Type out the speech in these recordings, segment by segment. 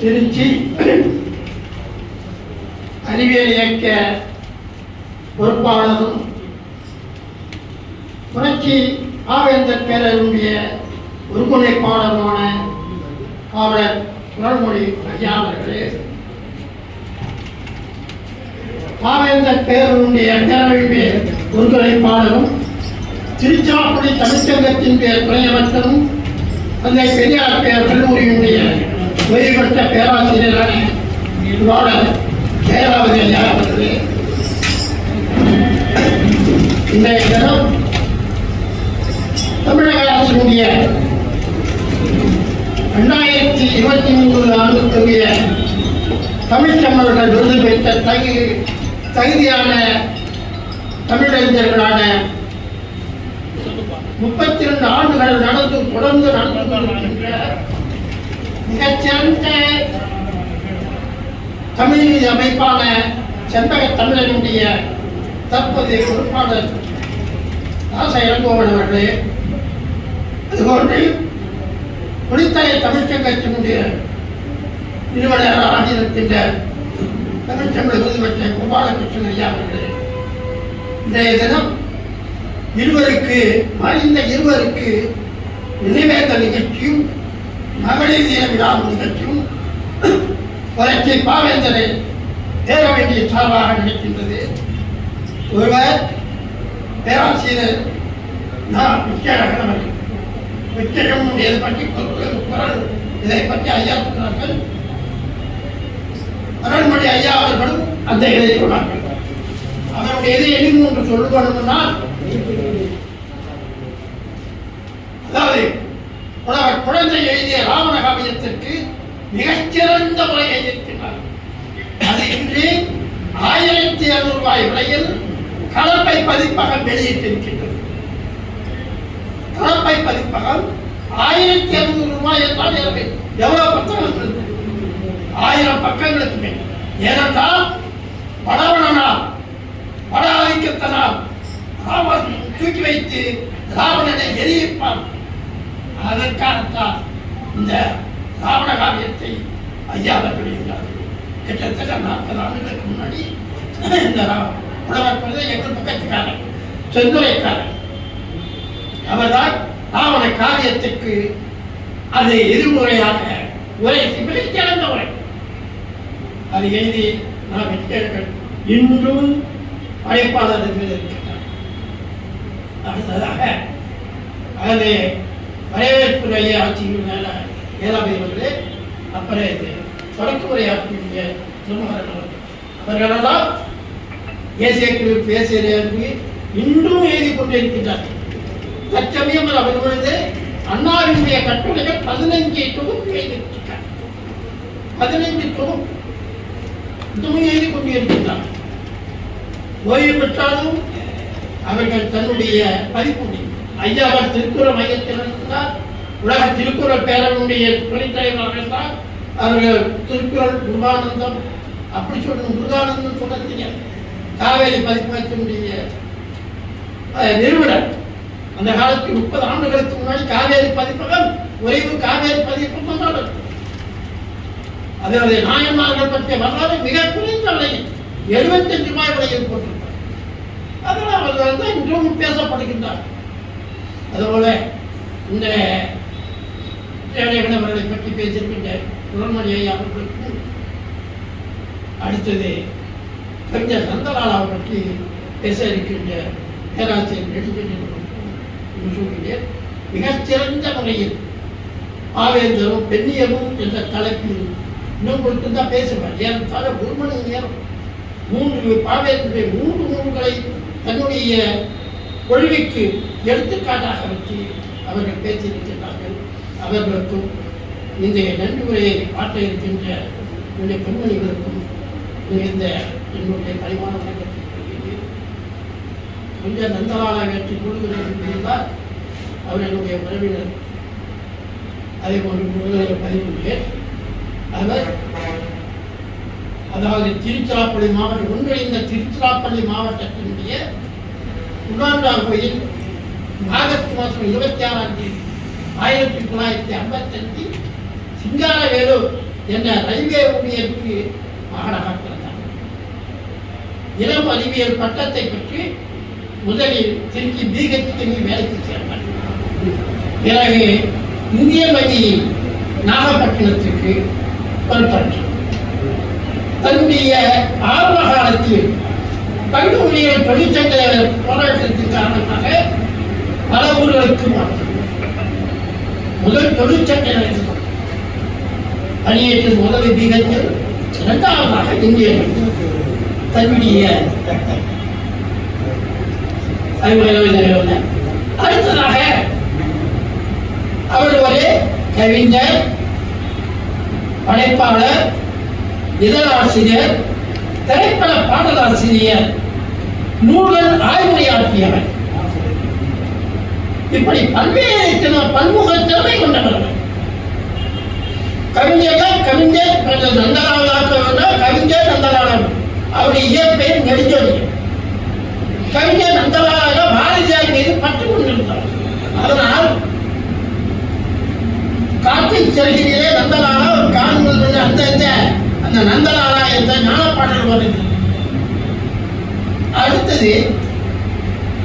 திருச்சி அறிவியல் இயக்க பொறுப்பாளரும் புரட்சி ஆவேந்தர் பேரருடைய ஒருங்கிணைப்பாளருமான காவலர் குரல்மொழி ஐயா அவர்களே. ஆவேந்தர் பேரருடைய பேரவையுடைய ஒருங்கிணைப்பாளரும் திருச்சிராப்பள்ளி தமிழ்ச்சங்கத்தின் பேர் துணையமைச்சரும் தந்தை பெரியார் பேர் கல்லூரியினுடைய ஓய்வு பெற்ற பேராசிரியரான இவ்வாளர் பேராவதி ஐயா இன்றைய தினம் தமிழக அரசினுடைய ரெண்டாயிரத்தி இருபத்தி மூன்று ஆண்டுக்குரிய தமிழ்ச்சம்மர்கள் விருது பெற்ற தகு தகுதியான தமிழறிஞர்களான முப்பத்தி ரெண்டு ஆண்டுகள் நடந்து தொடர்ந்து நடந்து கொண்டிருக்கின்ற மிகச்சிறந்த தமிழ் அமைப்பான செண்பக தமிழனுடைய தற்போதைய பொறுப்பாளர் தாச இளங்கோவன் அவர்களே அதுபோன்று குடித்தலை தமிழ்ச்சங்கத்தினுடைய நிறுவனராக இருக்கின்ற தமிழ்ச்சங்க விருது கோபாலகிருஷ்ணன் ஐயா அவர்களே இன்றைய தினம் இருவருக்கு மறைந்த இருவருக்கு நினைவேந்த நிகழ்ச்சியும் மகளிர் தின விழாவும் நிகழ்ச்சியும் புரட்சி பாவேந்தரை தேர வேண்டிய சார்பாக நினைக்கின்றது ஒருவர் பேராசிரியர் நான் விஜயரகன் அவர்கள் இதை பற்றி பொருட்கள் குரல் இதை பற்றி ஐயா சொன்னார்கள். அருள்மொழி ஐயா அவர்களும் அந்த இதை சொன்னார்கள். அவருடைய எதை எழுதி ஒன்று சொல்லணும்னா அதாவது புலவர் குழந்தை எழுதிய ராவண காவியத்திற்கு மிகச்சிறந்த முறை எழுதியிருக்கிறார் அது இன்று ஆயிரத்தி இருநூறு ரூபாய் விலையில் கலப்பை பதிப்பகம் வெளியிட்டிருக்கின்றது. கலப்பை பதிப்பகம் ஆயிரத்தி இருநூறு ரூபாய் என்றால் எனக்கு எவ்வளவு பக்கங்கள் இருந்தது ஆயிரம் பக்கங்களுக்கு மேல். ஏனென்றால் படவனால் வட ஆதிக்கத்தனால் ராவன் தூக்கி வைத்து ராவணனை எரியிருப்பான் அதற்காகத்தான் இந்த ராவண காவியத்தை ஐயா வெளியிட்டார்கள் கிட்டத்தட்ட நாற்பது ஆண்டுகளுக்கு முன்னாடி இந்த ரா- புலவர் எங்கள் பக்கத்துக்காரர் செந்துரைக்காரர். அவர்தான் ராவண காவியத்துக்கு அது எதிர்முறையாக உரை சிறந்த உரை அது எழுதி நாம் வெற்றியர்கள் இன்றும் படைப்பாளர்கள் இருக்கின்றனர் அடுத்ததாக அது வரவேற்புரையை நிலைய ஆட்சியின் மேல ஏழாம் அவர்களே அப்புறம் இது தொடக்குமுறை ஆட்சியுடைய திருமகரன் அவர்கள் அவர்களெல்லாம் தேசிய குழு தேசிய இன்றும் எழுதி கொண்டிருக்கின்றார்கள் தற்சமயம் அவர் வந்து அண்ணாவினுடைய கட்டுரைகள் பதினைஞ்சு தொகுப்பு எழுதியிருக்கிறார் பதினைஞ்சு தொகுப்பு இதுவும் எழுதி கொண்டிருக்கின்றார் ஓய்வு பெற்றாலும் அவர்கள் தன்னுடைய பதிப்புரை ஐயாவர் திருக்குறள் மையத்தில் இருந்தார். உலக திருக்குறள் பேரனுடைய துணைத்தலைவராக இருந்தார். அவர்கள் திருக்குறள் முருகானந்தம் அப்படி சொல்லணும் முருகானந்தம் சொன்னீங்க காவேரி பதிப்பகத்தினுடைய நிறுவனர். அந்த காலத்தில் முப்பது ஆண்டுகளுக்கு முன்னாடி காவேரி பதிப்பகம் விரைவு காவேரி பதிப்பகம் தான் அதனுடைய நாயன்மார்கள் பற்றிய வரலாறு மிக குறைந்த விலையில் எழுபத்தஞ்சு ரூபாய் விலையில் போட்டிருக்கிறார் அதனால் அவர்கள் தான் இன்றும் பேசப்படுகின்றார் அதுபோல இந்த தேவையான அவர்களை பற்றி பேசியிருக்கின்ற குரல்மொழி ஐயா அவர்களுக்கும் அடுத்தது கவிஞர் நந்தலாலா பற்றி பேச இருக்கின்ற பேராசிரியர் நெடுஞ்செழியன் சொல்கிறேன். மிகச்சிறந்த முறையில் ஆவேந்தரும் பெண்ணியமும் என்ற தலைப்பில் இன்னும் கொடுத்து தான் பேசுவார். ஏறத்தாழ ஒரு மணி நேரம் மூன்று பாவேந்தருடைய மூன்று நூல்களை தன்னுடைய கொள்கைக்கு எடுத்துக்காட்டாக வைத்து அவர்கள் பேசியிருக்கின்றார்கள் அவர்களுக்கும் இந்த நன்றி உரையை ஆற்ற இருக்கின்ற என்னுடைய பெண்மணிகளுக்கும் இந்த என்னுடைய பரிமாண வணக்கத்தை கொஞ்சம் நந்தலாலா ஏற்றி கொடுக்கிறார் அவர் என்னுடைய உறவினர். அதே போன்று முருகனை பதிவுள்ளேன் அவர் அதாவது திருச்சிராப்பள்ளி மாவட்டம் ஒன்றிணைந்த திருச்சிராப்பள்ளி மாவட்டத்தினுடைய உண்ணாண்டார் கோயில் ஆகஸ்ட் மாதம் இருபத்தி ஆறாம் தேதி ஆயிரத்தி தொள்ளாயிரத்தி ஐம்பத்தஞ்சு சிங்காரவேலு என்ற ரயில்வே ஊழியருக்கு மகனாக பிறந்தார் இளம் அறிவியல் பட்டத்தை பற்றி முதலில் திருச்சி பிஹெச்டி வேலைக்கு சேர்ந்தார். பிறகு இந்திய வங்கி நாகப்பட்டினத்திற்கு பொறுப்பற்றார் தன்னுடைய ஆரம்ப காலத்தில் பங்கு ஊழியர் தொழிற்சங்க போராட்டத்தின் காரணமாக பல ஊர்களுக்கு முதல் தொழிற்சங்க பணியேற்று முதல் பீகத்தில் இரண்டாவதாக இந்திய தன்னுடைய அடுத்ததாக அவர் ஒரு கவிஞர் படைப்பாளர் இதழாசிரியர் திரைப்பட பாடலாசிரியர் நூல்கள் ஆய்வுரையாற்றியவர் இப்படி பல்வேறு பன்முக திறமை கொண்டவர்கள் கவிஞர் கவிஞர் கொஞ்சம் கவிஞர் நந்தலாலம் அவருடைய இயற்பெயர் நெடுஞ்சொலி கவிஞர் நந்தலாலாக பாரதியார் மீது பற்று கொண்டிருந்தார். அதனால் காற்றில் செல்கிறே நந்தலாலா ஒரு காண்பது வந்து அந்த இந்த அந்த நந்தலாலா ஞானப்பாடல் வருது அடுத்தது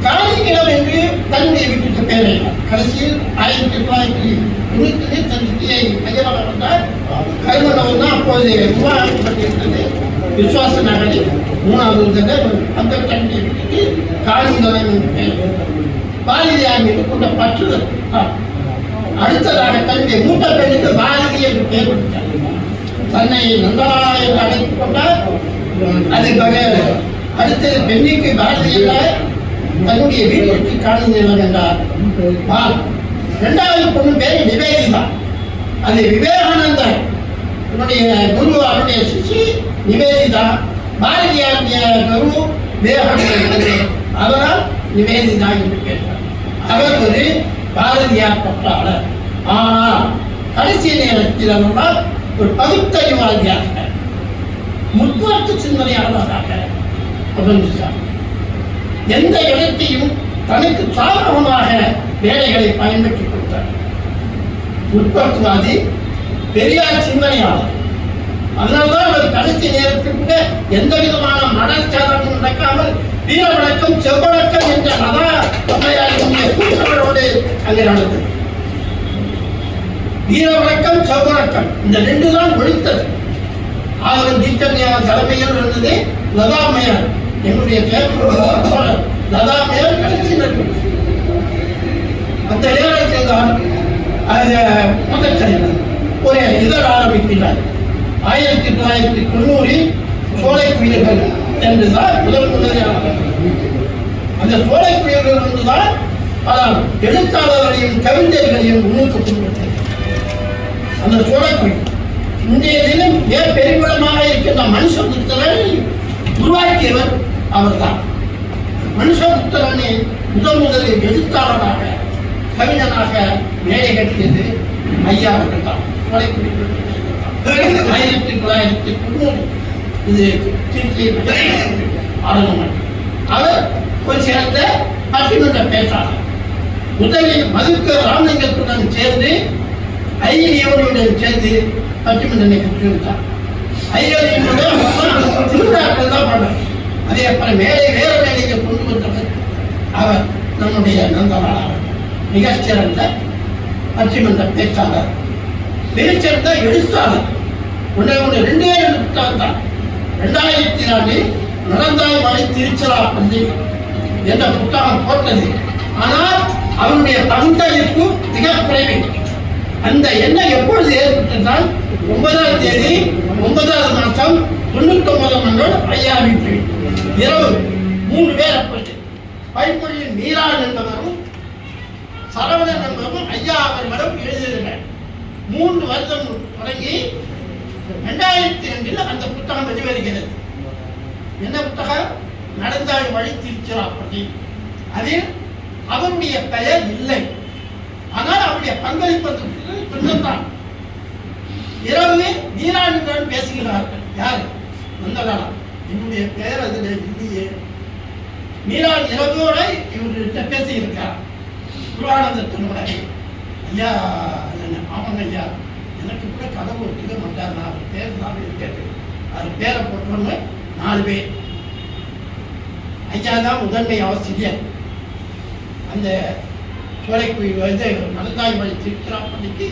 காலிக்கிடம் என்று தன்னுடைய வீட்டுக்கு பேர் கடைசியில் ஆயிரத்தி தொள்ளாயிரத்தி தொண்ணூத்தி தன்னுடைய மையமாக வந்தார். கருமணம் தான் அப்போது உருவாக்கப்பட்டிருந்தது விசுவாச நகரில் மூணாவது தடவை அந்த தன்னுடைய வீட்டுக்கு காளிநிலம் என்று பெயர் பாரதியார் மீது கொண்ட பற்றுதல். அடுத்ததாக தன்னுடைய மூத்த பெண்ணுக்கு பாரதி என்று பெயர் கொடுத்தார். தன்னை நந்தலாலா அழைத்துக் கொண்டால் அதுக்காக வகை- அடுத்தது பெண்ணுக்கு பாரதி தன்னுடைய வீட்டிற்கு காணும் என்றார். பால் இரண்டாவது பொண்ணு பேர் நிவேதிதா அது விவேகானந்தர். என்னுடைய குரு அவருடைய சிஷி நிவேதிதா பாரதியாருடைய குரு விவேகானந்தர். அவரால் நிவேதிதா என்று கேட்டார். அவர் ஒரு பாரதியார் பற்றாளர். ஆனால் கடைசி நேரத்தில் அவர்களால் ஒரு பகுத்தறிவாதியாக முற்போக்கு சிந்தனையாளராக அமைந்தார் எந்த இடத்தையும் தனக்கு சாதகமாக வேலைகளை பயன்படுத்திக் கொடுத்தார். முற்போக்குவாதி பெரியார் சிந்தனையாளர். அதனால்தான் அவர் கடைசி நேரத்தில் கூட எந்த விதமான மனச்சாதமும் நடக்காமல் வீர வழக்கம் செவ்வழக்கம் என்ற மதா அம்மையாருடைய கூட்டங்களோடு அங்கே நடந்தது. வீரவணக்கம் வழக்கம் இந்த ரெண்டு தான் ஒழித்தது. ஆதவன் தீக்கன்யா தலைமையில் இருந்தது லதாமையார். என்னுடைய பேர் லதாமையார் கடைசி நட்பு அந்த நேரத்தில் தான் அது முதல் தலைவர் ஒரு இதழ் ஆரம்பிக்கிறார் ஆயிரத்தி தொள்ளாயிரத்தி தொண்ணூறில் சோலை குயில்கள் என்றுதான் முதல் முதலியாக அந்த சோலை குயில்கள் வந்துதான் பல எழுத்தாளர்களையும் கவிஞர்களையும் முன்னுக்கு கொண்டு அந்த சோழக்குடி இன்றைய தினம் மிக பெருமிடமாக இருக்கின்ற மனுஷபுத்திரனை உருவாக்கியவர் அவர்தான். மனுஷபுத்திரனை முதல் முதலில் எழுத்தாளராக கவிஞனாக மேடை கட்டியது ஐயா அவர்கள் தான் ஆயிரத்தி தொள்ளாயிரத்தி தொண்ணூறு. இது திருச்சி ஆளுநர் அவர் ஒரு சேர்ந்த பட்டிமன்ற பேச்சாளர். முதலில் மதுக்க ராமலிங்கத்துடன் சேர்ந்து ஐயனியோடுடன் சேர்ந்து பட்டிமன்ற நிகழ்ச்சி இருந்தார் ஐயனியோட திருவிழாக்கள் தான் பண்ணார் அதே அப்புறம் மேலே வேற வேலைக்கு கொண்டு வந்தவர் அவர் நம்முடைய நந்தலாளர் மிகச்சிறந்த பட்டிமன்ற பேச்சாளர் மிகச்சிறந்த எழுத்தாளர். ஒன்றே ஒன்று ரெண்டே ரெண்டு புத்தகம் தான் ரெண்டாயிரத்தி நாலில் நடந்தாய் மலை திருச்சிராப்பள்ளி என்ற புத்தகம் போட்டது. ஆனால் அவருடைய பங்களிப்பு மிக குறைவு. அந்த எண்ணம் எப்பொழுது ஏற்பட்டதால் ஒன்பதாம் தேதி ஒன்பதாவது மாதம் தொண்ணூத்தி ஒன்பதாம் ஆண்டு ஐயா வீட்டு இரவு மூணு பேர் அப்போது பைப்பொழியில் மீரான் என்பவரும் சரவணன் என்பவரும் ஐயா அவர்களிடம் எழுதியிருந்தார் மூன்று வருடம் தொடங்கி ரெண்டாயிரத்தி ரெண்டில் அந்த புத்தகம் வெளிவருகிறது. என்ன புத்தகம்? நடந்தாய் வழி திருச்சிராப்பள்ளி அதில் அவருடைய பெயர் இல்லை. ஆனால் அவருடைய பங்களிப்பது பின்னத்தான் இரவு நீராணியுடன் பேசுகிறார்கள். யார்? நந்தகாலம் என்னுடைய பெயர் அதில் இல்லையே. நீராள் இரவோட இவர்கிட்ட பேசியிருக்கார். குருவானந்த ஐயா என்ன ஆமாங்க ஐயா. எனக்கு கூட கதவு ஒத்துக்க மாட்டார். நான் அவர் பேர் தான் இருக்கிறது அவர் பேரை போட்டோன்னு நாலு பேர். ஐயா தான் முதன்மை ஆசிரியர். அந்த சோலைக்குழி வந்து மலத்தாய் வழி திருச்சிராப்பள்ளிக்கு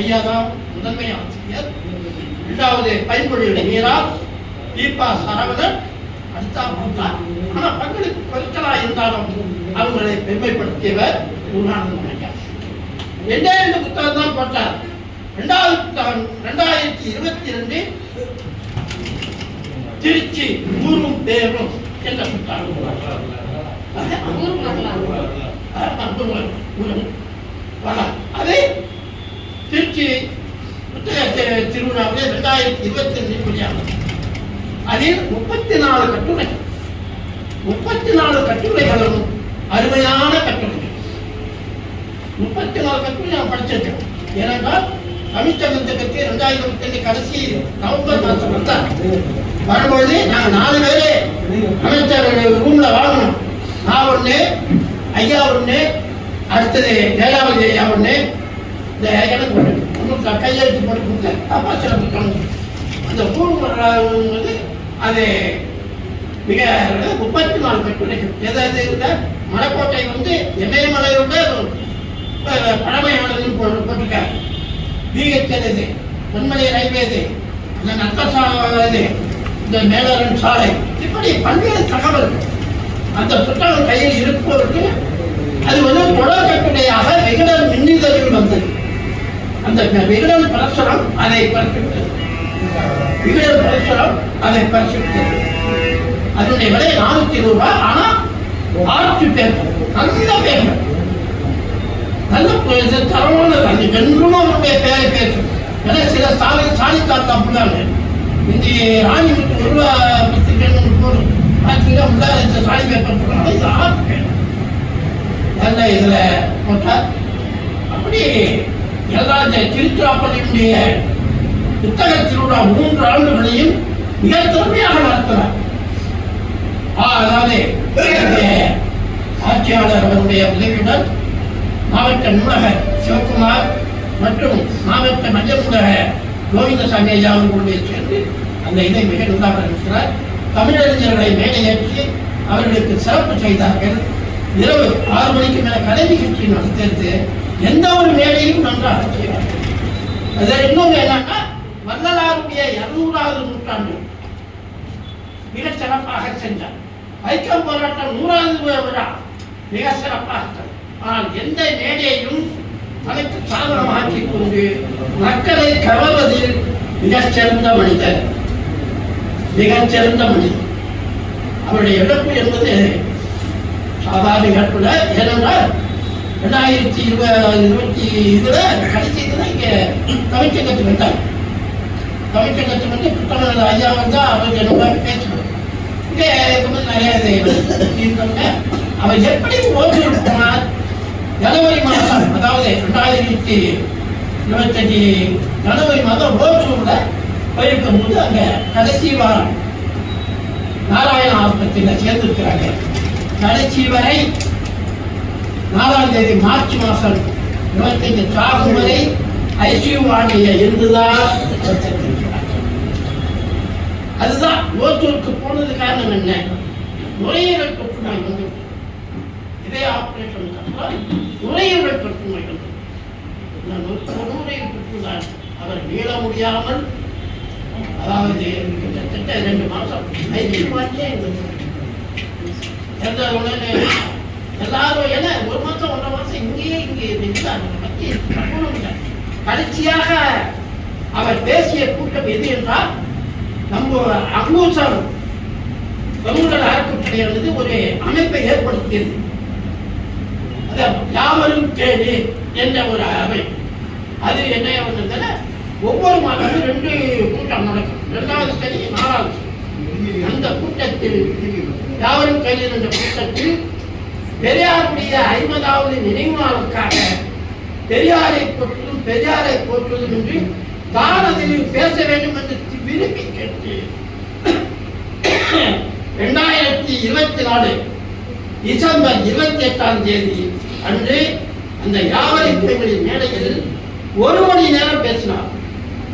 ஐயா தான் முதன்மை ஆசிரியர். இரண்டாவது பைம்பொழி மீரா தீபா சரவணன் அடுத்தா மூத்தா ஆனா பங்களுக்கு பொருட்களா இருந்தாலும் அவங்களை பெருமைப்படுத்தியவர் குருநானந்த ஐயா. ரெண்டே ரெண்டு புத்தகம் தான் போட்டார். ரெண்டாவது புத்தகம் ரெண்டாயிரத்தி இருபத்தி ரெண்டு திருச்சி ஊரும் பேரும் என்ற புத்தகம். ஊர் அதே திருச்சி புத்தக தி- திருவிழாவில் ரெண்டாயிரத்தி இருபத்தி ரெண்டில் வெளியானது. அதில் முப்பத்தி நாலு கட்டுரை முப்பத்தி நாலு கட்டுரைகளும் அருமையான கட்டுரை முப்பத்தி நாலு கட்டுரை நான் படிச்சிருக்கேன். ஏனென்றால் தமிழ்ச்சங்கத்துக்கு ரெண்டாயிரத்தி ரெண்டு கடைசி நவம்பர் மாதம் வந்தார். வரும்பொழுது நாங்கள் நாலு பேரே அமைச்சர் ரூம்ல வாங்கணும். நான் ஒன்று ஐயா ஒன்று அடுத்தது வேளாவதி ஐயா ஒன்று இந்த எனக்கு ஒன்று கையெழுத்து போட்டு கொடுத்தேன் அப்பா சில புத்தகம் அந்த ரூம் வந்து அது மிக முப்பத்தி நாலு கட்டுரைகள் எதாவது இருந்தால் மலைக்கோட்டை வந்து இமயமலையோட பழமையானதுன்னு போட்டிருக்கார். போட்டிருக்காரு இது? பொன்மலை ரயில்வே இது. அந்த இந்த மேலரன் சாலை. இப்படி பல்வேறு தகவல் அந்த புத்தகம் கையில் இருப்பவருக்கு அது வந்து தொடர் விகடன் மின்னிதழில் வந்தது. அந்த விகடன் பிரசுரம் அதை பரிசுத்தது விகடன் பிரசுரம் அதை பரிசுத்தது அதனுடைய விலை நானூத்தி ரூபாய். ஆனா ஆர்ட் பேப்பர் நல்ல பேப்பர். நல்ல ப- இது தரமானது அது என்றும் அவருடைய பேரை பேசும் ஏன்னா சில சாலை சாலை தாத்தா அப்படின்னாங்க இந்த ராணி முத்து ஒரு ரூபா பேர் பார்த்தீங்கன்னா உள்ள இந்த பேப்பர் போடுறாங்க இது ஆர்ட் பேப்பர் நல்ல இதுல போட்டார் அப்படி எல்லா திருச்சிராப்பள்ளியுடைய புத்தக திருவிழா மூன்று ஆண்டுகளையும் மிக திறமையாக நடத்தினார். அதாவது ஆட்சியாளர் அவருடைய உதவியுடன் மாவட்ட நூலகர் சிவகுமார் மற்றும் மாவட்ட மஞ்சள் நூலக கோவிந்தசாமி ஐயா அவர்களுடைய சேர்ந்து அந்த இதை மிக நன்றாக நடத்தினார். தமிழறிஞர்களை மேடையேற்றி அவர்களுக்கு சிறப்பு செய்தார்கள். இரவு ஆறு மணிக்கு மேல கலை நிகழ்ச்சி நடத்தியது எந்த ஒரு மேடையும் நன்றாக செய்வார் அதில் இன்னொன்று என்னன்னா வள்ளலாருடைய இருநூறாவது நூற்றாண்டு மிக சிறப்பாக செஞ்சார் வைக்கம் போராட்டம் நூறாவது விழா மிக சிறப்பாக ஆனால் எந்த மேடையையும் தனக்கு சாதனமாக்கி கொண்டு மக்களை கவர்வதில் மிகச்சிறந்த மனிதர். மிகச்சிறந்த மனிதர். அவருடைய இழப்பு என்பது சாதாரண இழப்புல ஏனென்றால் ரெண்டாயிரத்தி இருப இருபத்தி இதுல கடைசி இதுல இங்க தமிழ்ச்சங்கத்துக்கு வந்தார். தமிழ்ச்சங்கத்துக்கு வந்து புத்தகம் ஐயா வந்தா அவங்க என்ன பேசணும் இங்கே இருக்கும்போது நிறைய இருந்தவங்க அவர் எப்படி ஓட்டு போனார் ஜனவரி மாதம் அதாவது ரெண்டாயிரத்தி இருபத்தஞ்சு ஜனவரி மாதம் ஓசூர்ல போயிருக்கும் போது அங்க கடைசி வாரம் நாராயண ஆஸ்பத்திரியில் சேர்ந்திருக்கிறாங்க. கடைசி வரை நாலாம் தேதி மார்ச் மாதம் இருபத்தஞ்சு சாகும் வரை ஐசியூ வார்டில் இருந்துதான் அதுதான் ஓசூருக்கு போனது காரணம் என்ன? நுரையீரல் தொற்றுநோய் வந்து இதே ஆபரேஷன் அப்புறம் நுரையீரல் தொற்றுநோய் வந்து. நுரையீரல் தொற்றுதான் அவர் மீள முடியாமல் அதாவது கிட்டத்தட்ட ரெண்டு மாசம் ஐசியூ வார்டிலே இருந்தது எந்த எல்லாரும் என்ன ஒரு மாசம் ஒன்றரை மாசம் இங்கேயே இங்கே இருந்தாங்க. அதை பத்தி இல்லை. கடைசியாக அவர் பேசிய கூட்டம் எது என்றால் நம்ம அங்கூசம் பெண்கள் அறக்கட்டளையானது ஒரு அமைப்பை ஏற்படுத்தியது. அது யாவரும் கேடு என்ற ஒரு அவை அது என்ன வந்ததுன்னா ஒவ்வொரு மாதமும் ரெண்டு கூட்டம் நடக்கும். ரெண்டாவது சரி நாலாவது அந்த கூட்டத்தில் யாவரும் கையில் இருந்த கூட்டத்தில் பெரியாருடைய ஐம்பதாவது நினைவு நாளுக்காக பெரியாரை போற்றுவதும் பெரியாரை போற்றுவதும் என்று தான் அதில் பேச வேண்டும் என்று விரும்பி கேட்டு இரண்டாயிரத்தி இருபத்தி நாலு டிசம்பர் இருபத்தி எட்டாம் தேதி அன்று அந்த யாவரை பெண்களின் மேடையில் ஒரு மணி நேரம் பேசினார்.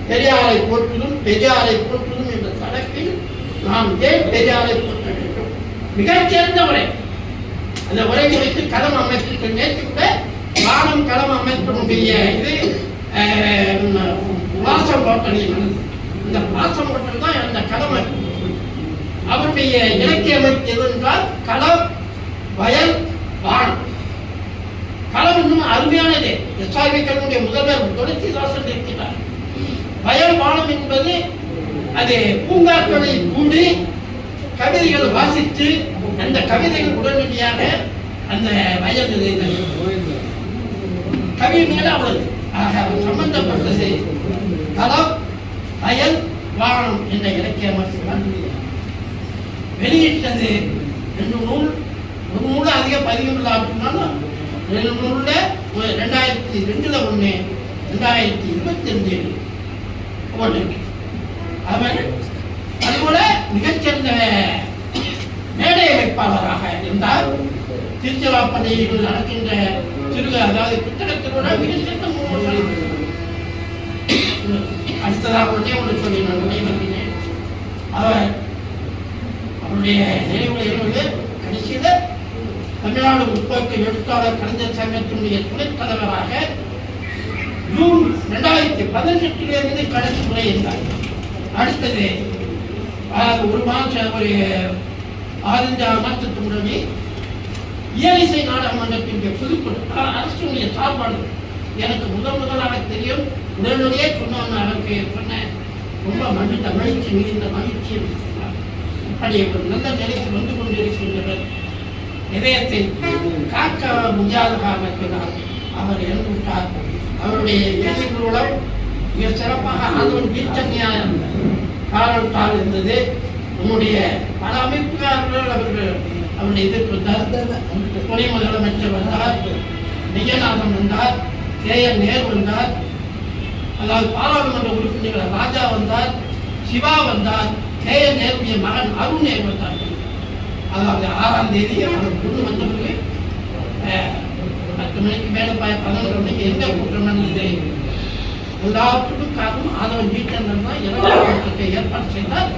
பெரியாரை போற்றிலும் பெரியாரை போற்றிலும் என்ற தலைப்பில் நாம் ஏன் பெரியாரை மிகச்சிறந்த உரை. அந்த உரை குறித்து களம் அமைத்து நேற்று கூட வானம் களம் அமைப்பினுடைய இது வாசம் ஹோட்டலில் இந்த வாசம் ஹோட்டல் தான் அந்த களம் அவருடைய இலக்கிய அமைப்பு என்றால் களம் வயல் வானம். களம் இன்னும் அருமையானது. எஸ்ஆர்வி கல்லூரிய முதல்வர் துளசிதாசன் இருக்கிறார். வயல் வானம் என்பது அது பூங்காக்களை கூடி கவிதைகள் வாசித்து அந்த கவிதைகள் உடனடியாக அந்த வயல் கவி மேல அவ்வளவு. ஆக அவர் சம்பந்தப்பட்டது. களம் வயல் வானம் என்ற இலக்கிய அமைப்பு வெளியிட்டது ரெண்டு நூல். ஒரு நூல் அதிக பதிவுகள் அப்படின்னாலும் ரெண்டு நூல்ல ஒரு ரெண்டாயிரத்தி ரெண்டுல ஒன்று ரெண்டாயிரத்தி இருபத்தி ரெண்டு ஒன்று அவர் அதுபோல மிகச்சிறந்த மேடை அமைப்பாளராக இருந்தார். திருச்சிராப்பள்ளியில் நடக்கின்ற சிறு அதாவது புத்தகத்திலோட மிகச்சிறந்த அடுத்ததாக ஒன்றே ஒன்று சொல்லி நான் நினைவு அவர் அவருடைய நினைவுகளை கடைசியில் தமிழ்நாடு முற்போக்கு எழுத்தாளர் கலைஞர் சங்கத்தினுடைய துணைத் தலைவராக ஜூன் ரெண்டாயிரத்தி பதினெட்டிலிருந்து கடைசி முறை இருந்தார் அடுத்தது அதாவது ஒரு மாதம் ஒரு ஆரஞ்சு மாதத்துக்கு முன்னாடி இயலிசை நாடக மன்றத்தினுடைய புதுக்குழு அரசுடைய சார்பானது. எனக்கு முதல் முதலாக தெரியும் உடனடியே சொன்னோம் அவருக்கு சொன்ன ரொம்ப மகிழ்ந்த மகிழ்ச்சி மிகுந்த மகிழ்ச்சி என்று சொன்னார் அப்படி ஒரு நல்ல நிலைக்கு வந்து கொண்டிருக்கின்றவர் இதயத்தை காக்க முடியாததாக காரணத்தினால் அவர் இறந்து விட்டார் அவருடைய இறுதி மூலம் மிக சிறப்பாக அதுவும் தீர்த்தன்யாயம் காரணத்தால் இருந்தது. உன்னுடைய பல அமைப்புக்காரர்கள் அவர்கள் அவருடைய எதிர்ப்பு வந்தார் துணை முதலமைச்சர் வந்தார் நிஜநாதன் வந்தார் கே. என். நேரு வந்தார் அதாவது பாராளுமன்ற உறுப்பினர்கள் ராஜா வந்தார் சிவா வந்தார் கே. என். நேருடைய மகன் அருண் நேர் வந்தார். அதாவது ஆறாம் தேதி அவர் பொண்ணு வந்த பிறகு அஹ், பத்து மணிக்கு மேலே பதினொன்று மணிக்கு எந்த கூட்டம் எல்லாத்துக்கும் காரணம் ஆதவன் வீட்டந்தன் தான் இரண்டாம் ஏற்பாடு செய்தார்.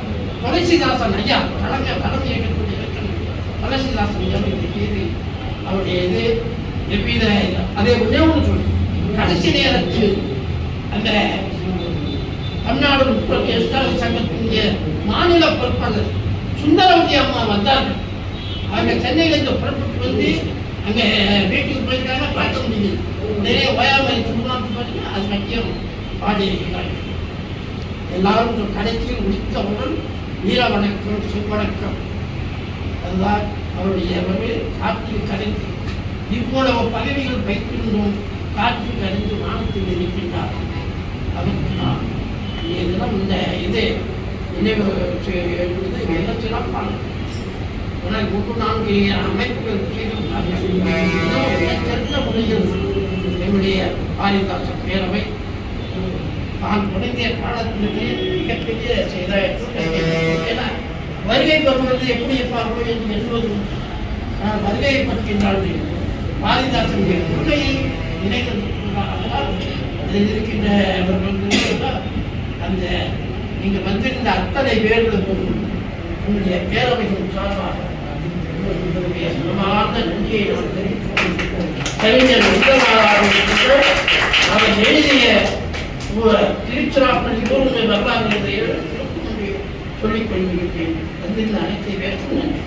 துளசிதாசன் ஐயா தலைமை தலைமை இயக்கக்கூடிய துளசிதாசன் ஐயா பேரு அவருடைய இது எவ்வித அதே ஒன்றே ஒன்று சொல்லு கடைசி நேரத்தில் அந்த தமிழ்நாடு முற்போக்கு எஸ்டாலின் சங்கத்தினுடைய மாநில பொறுப்பாளர் சுந்தரவதி அம்மா வந்தார்கள். அவங்க சென்னையிலேருந்து புறப்பட்டு வந்து அங்கே வீட்டுக்கு போயிருக்காங்க பார்க்க முடியுது. நிறைய ஓயாமை திருமணம் பார்த்தீங்கன்னா அது கட்டியம் பாடி எல்லாரும் ஒரு கடைசியில் முடித்தவுடன் வீர வணக்கம் சுவணக்கம் அதுதான் அவருடைய ஒரு காற்றில் கரைந்து. இவ்வளவு பதவிகள் வைத்திருந்தோம் காற்றில் கரைந்து வானத்தில் இருக்கின்றார் அதற்கு நான் இதெல்லாம் இந்த இது நினைவு செய்வது மிக சிறப்பானது எனக்கு மூன்று நான்கு அமைப்புகள் செய்திருந்தார்கள் சிறந்த மிகச்சிறந்த முறையில் என்னுடைய ஆரியதாசன் பேரவை நான் தொடங்கிய காலத்திலேயே மிகப்பெரிய செய்தாயிற்று ஏன்னா வருகை பெறுவது எப்படி இருப்பார்களோ என்று எண்ணுவது நான் வருகையை பற்றினால் பாரிதாசனுடைய கொள்கையை நினைக்கிறதுனால அதில் இருக்கின்றவர்கள் வந்து அந்த நீங்கள் வந்திருந்த அத்தனை பேர்களுக்கும் உங்களுடைய பேரவையின் சார்பாக உங்களுடைய மனமார்ந்த நன்றியை நான் தெரிவித்துக் கொண்டிருக்கிறேன் கவிஞர் உத்தரவாதம் அவர் எழுதிய திருச்சிராப்பள்ளி ஊர்மை வரலாறு சொல்லிக் கொள்கிறேன். வந்திருந்த அனைத்து பேருக்கும் நன்றி.